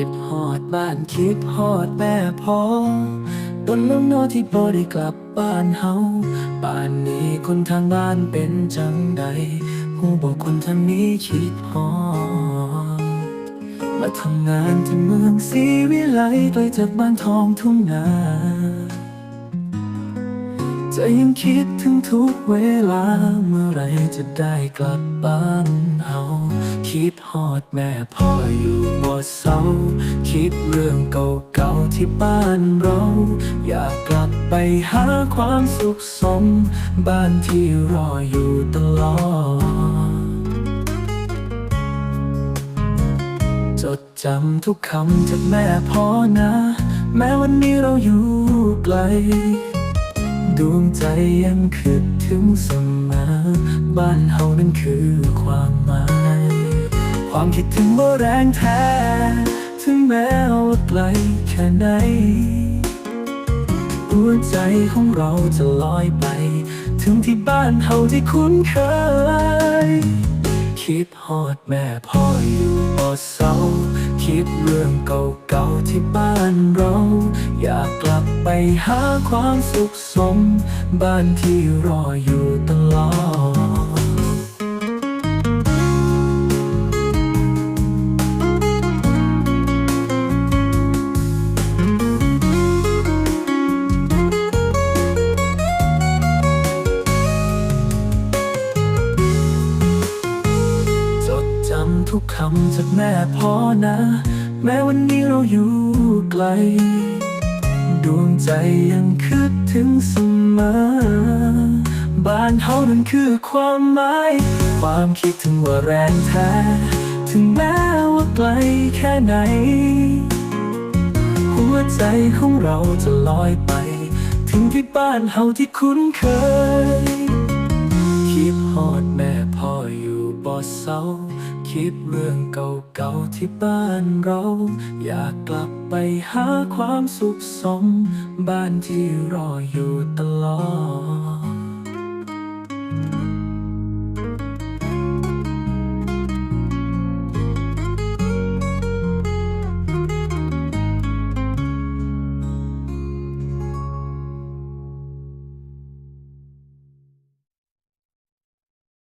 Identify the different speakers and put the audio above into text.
Speaker 1: ติดหอดบ้านคิดหอดแม่พ่อตนแล้วนอที่บ่ได้กลับบ้านเฮาป่านนี้คนทางบ้านเป็นจังใดหูบอกคนทางนี้คิดหอดมาทำงานที่เมืองศรีวิไลไกลจากบ้านทองทุ่งนา จะยังคิดถึงทุกเวลา เมื่อไรจะได้กลับบ้านเอา คิดฮอดแม่พ่ออยู่บ่เศร้า คิดเรื่องเก่าๆที่บ้านเรา อยากกลับไปหาความสุขสม บ้านที่รออยู่ตลอด จดจำทุกคำจากแม่พ่อนะ แม้วันนี้เราอยู่ไกล ดวงใจยังคิดถึงเสมอบ้านเฮานั้นคือความหมาย ความคิดถึงว่าแรงแท้ ถึงแม้ว่าไกลแค่ไหนหัวใจของเราจะลอยไป ถึงที่บ้านเฮาที่คุ้นเคย คิดฮอดแม่พ่ออยู่บ่เศร้า คิดเรื่องเก่าๆที่บ้านเรา อยากกลับไปหาความสุขสม บ้านที่รออยู่ตลอดจดจำทุกคำจากแม่พ่อนะ แม้วันนี้เราอยู่ไกล วงใจยังคิดถึงเสมอ บ้านเฮานั้นคือความหมาย ความคิดถึงว่าแรงแท้ ถึงแม้ว่าไกลแค่ไหน หัวใจของเราจะลอยไป ถึงที่บ้านเฮาที่คุ้นเคย คิดฮอดแม่พ่ออยู่บ่เศร้าคิดเรื่อ เก่าๆที่บ้านเรา อยากกลับไปหาความสุขสม บ้านที่รออยู่ตลอด